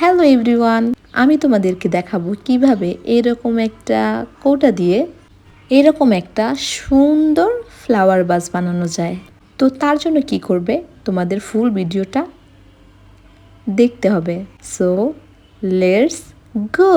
Hello everyone, আমি তোমাদেরকে দেখাবো কীভাবে এরকম একটা কৌটা দিয়ে এরকম একটা সুন্দর ফ্লাওয়ার বাস বানানো যায়। তো তার জন্য কি করবে? তোমাদের ফুল ভিডিওটা দেখতে হবে। সো লেটস গো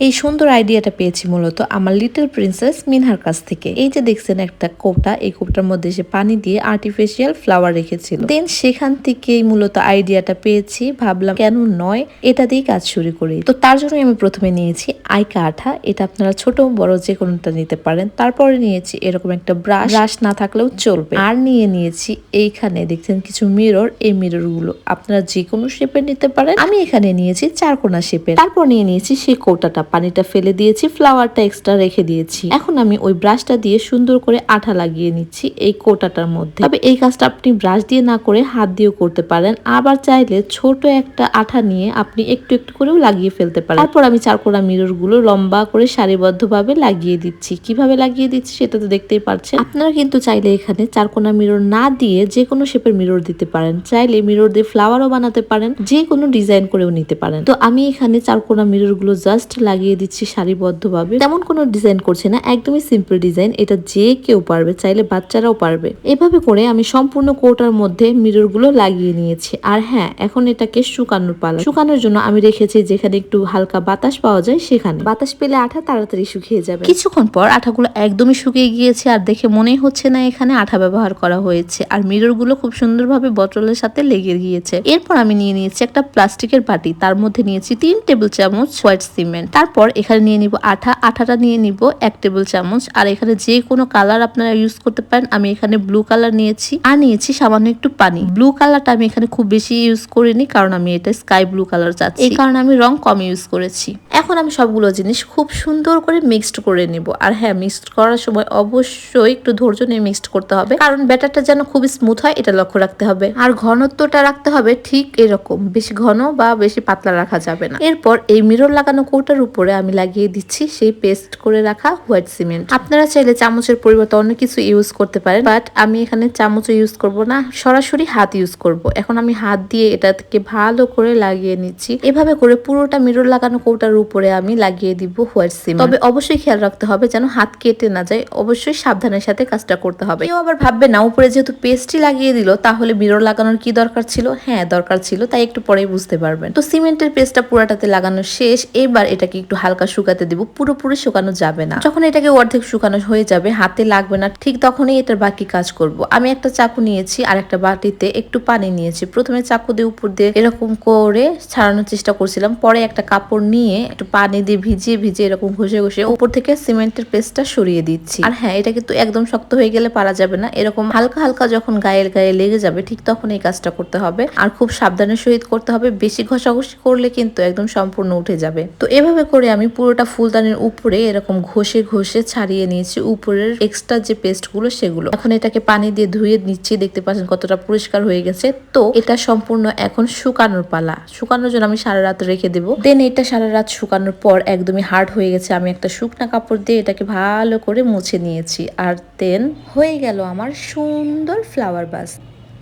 এই সুন্দর আইডিয়াটা পেয়েছি মূলত আমার লিটল প্রিন্সেস মিনহার কাছ থেকে। এই যে দেখছেন একটা কোপটা এই কোপটার মধ্যে সে পানি দিয়ে আর্টিফিশিয়াল ফ্লাওয়ার রেখেছিল। দেন সেখান থেকেই মূলত আইডিয়াটা পেয়েছি, ভাবলাম কেন নয়, এটা দিয়ে কাজ শুরু করি। তো তার জন্য আমি প্রথমে নিয়েছি আইকা আঠা, এটা আপনারা ছোট, বড় যে কোনোটা নিতে পারেন। তারপরে নিয়েছি এরকম একটা ব্রাশ ব্রাশ না থাকলেও চলবে। আর নিয়ে নিয়েছি এইখানে দেখছেন কিছু মিরর এই মিররগুলো আপনারা যে কোনো শেপের নিতে পারেন। আমি এখানে নিয়েছি চারকোনা শেপের তারপর নিয়ে নিয়েছি সেই কৌটাটা। পানিটা ফেলে দিয়েছি ফ্লাওয়ারটা এক্সট্রা রেখে দিয়েছি। এখন আমি ওই ব্রাশটা দিয়ে সুন্দর করে আঠা লাগিয়ে নিচ্ছি এই কোটাটার মধ্যে। তবে এই কাজটা আপনি ব্রাশ দিয়ে না করে হাত দিয়েও করতে পারেন, আবার চাইলে ছোট একটা আঠা নিয়ে আপনি একটু একটু করেও লাগিয়ে ফেলতে পারেন। তারপর আমি চারকোনা মিররগুলো লম্বা করে সারিবদ্ধভাবে লাগিয়ে দিচ্ছি। কীভাবে লাগিয়ে দিচ্ছি সেটা তো দেখতেই পাচ্ছেন। আপনারা কিন্তু চাইলে এখানে চারকোনা মিরর না দিয়ে যে কোনো শেপের মিরর দিতে পারেন। চাইলে মিরর দিয়ে ফ্লাওয়ারও বানাতে পারেন যে কোনো ডিজাইন করেও নিতে পারেন। তো আমি এখানে চারকোনা মিররগুলো জাস্ট লাগিয়ে দিচ্ছি সারিবদ্ধভাবে। তেমন কোনো ডিজাইন করছে না, একদমই সিম্পল ডিজাইন এটা যে কেউ পারবে, চাইলে বাচ্চারাও পারবে। এভাবে করে আমি সম্পূর্ণ কোটার মধ্যে মিররগুলো লাগিয়ে নিয়েছি। আর হ্যাঁ এখন এটাকে শুকানোর পালা। শুকানোর জন্য আমি রেখেছি যেখানে একটু হালকা বাতাস পাওয়া যায়, সেখানে। বাতাস পেলে আঠা তাড়াতাড়ি শুকিয়ে যাবে। কিছুক্ষণ পর আঠাগুলো একদমই শুকিয়ে গিয়েছে আর দেখে মনেই হচ্ছে না এখানে আঠা ব্যবহার করা হয়েছে। আর মিররগুলো খুব সুন্দরভাবে বটলের সাথে লেগে গিয়েছে। এরপর আমি নিয়ে নিয়েছি একটা প্লাস্টিকের বাটি। তার মধ্যে নিয়েছি তিন টেবিল চামচ হোয়াইট সিমেন্ট। তারপর এখানে নিয়ে নিব আঠা, আঠাটা নিয়ে নিব এক টেবিল চামচ। আর এখানে যে কোনো কালার আপনারা ইউজ করতে পারেন। আমি এখানে ব্লু কালার নিয়েছি। আর নিয়েছি সামান্য একটু পানি। ব্লু কালারটা আমি এখানে খুব বেশি ইউজ করিনি কারণ আমি এটা স্কাই ব্লু কালার চাচ্ছি। এই কারণে আমি রং কম ইউজ করেছি। এখন আমি সবগুলো জিনিস খুব সুন্দর করে মিক্সড করে নিব। আর হ্যাঁ মিক্সড করার সময় অবশ্যই একটু ধৈর্য নিয়ে মিক্সড করতে হবে। কারণ ব্যাটারটা যেন খুব স্মুথ হয়, এটা লক্ষ্য রাখতে হবে। আর ঘনত্বটা রাখতে হবে ঠিক এরকম। বেশি ঘন বা বেশি পাতলা রাখা যাবে না। এরপর এই মিরর লাগানো কৌটার উপরে আমি লাগিয়ে দিচ্ছি, সেই পেস্ট করে রাখা হোয়াইট সিমেন্ট আপনারা চাইলে চামচের পরিবর্তে অন্য কিছু ইউজ করতে পারেন বাট আমি এখানে চামচ ইউজ করব না, সরাসরি হাত ইউজ করব। এখন আমি হাত দিয়ে এটাকে ভালো করে লাগিয়ে নিচ্ছি। এভাবে করে পুরোটা মিরর লাগানো কৌটার উপরে আমি লাগিয়ে দিব হোয়াইট সিমেন্ট তবে অবশ্যই খেয়াল রাখতে হবে যেন হাত কেটে না যায়, অবশ্যই সাবধানের সাথে কাজটা করতে হবে। কেউ আবার ভাববে, না, উপরে যেহেতু পেস্টই লাগিয়ে দিল, তাহলে মিরর লাগানোর কি দরকার ছিল? হ্যাঁ দরকার ছিল, তাই একটু পরেই বুঝতে পারবেন। তো সিমেন্টের পেস্টটা পুরাটাতে লাগানো শেষ, এবার এটাকে একটু হালকা শুকাতে দিব, পুরোপুরি শুকানো যাবে না। যখন এটাকে অর্ধেক শুকানো হয়ে যাবে, হাতে লাগবে না, ঠিক তখনই এটার বাকি কাজ করব। আমি একটা চাকু নিয়েছি আর একটা বাটিতে একটু পানি নিয়েছি। প্রথমে চাকু দিয়ে উপর দিয়ে এরকম করে ছাড়ানোর চেষ্টা করছিলাম, পরে একটা কাপড় নিয়ে একটু পানি দিয়ে ভিজিয়ে ভিজিয়ে এরকম ঘষে ঘষে উপর থেকে সিমেন্টের পেস্টটা সরিয়ে দিচ্ছি। আর হ্যাঁ এটা কিন্তু একদম শক্ত হয়ে গেলে পারা যাবে না, এরকম হালকা হালকা যখন গায়ের, গায়ে লেগে যাবে, ঠিক তখন এই কাজটা করতে হবে। আর খুব সাবধানের সহিত করতে হবে, বেশি ঘষাঘষি করলে কিন্তু একদম সম্পূর্ণ উঠে যাবে। তো এভাবে করে আমি পুরোটা ফুলদানির উপরে এরকম ঘষে ঘষে ছাড়িয়ে নিয়েছি। উপরের এক্সট্রা যে পেস্টগুলো সেগুলো। এখন এটাকে পানি দিয়ে ধুয়ে নিচ্ছি। দেখতে পাচ্ছেন কতটা পরিষ্কার হয়ে গেছে। তো এটা সম্পূর্ণ এখন শুকানোর পালা। শুকানোর জন্য আমি সারা রাত রেখে দেবো। দেন এটা সারা রাত শুকানোর পর একদমই হার্ড হয়ে গেছে। আমি একটা শুকনা কাপড় দিয়ে এটাকে ভালো করে মুছে নিয়েছি। আর দেন হয়ে গেল আমার সুন্দর ফ্লাওয়ার বাস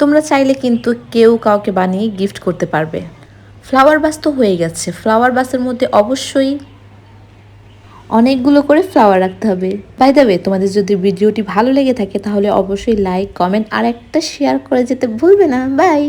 তোমরা চাইলে কিন্তু কেউ কাউকে বানিয়ে গিফট করতে পারবে। ফ্লাওয়ার বাস তো হয়ে গেছে। ফ্লাওয়ার বাসের মধ্যে অবশ্যই অনেকগুলো করে ফ্লাওয়ার রাখতে হবে। বাই দ্য ওয়ে তোমাদের যদি ভিডিওটি ভালো লেগে থাকে, তাহলে অবশ্যই লাইক কমেন্ট আর একটা শেয়ার করে যেতে ভুলবে না। বাই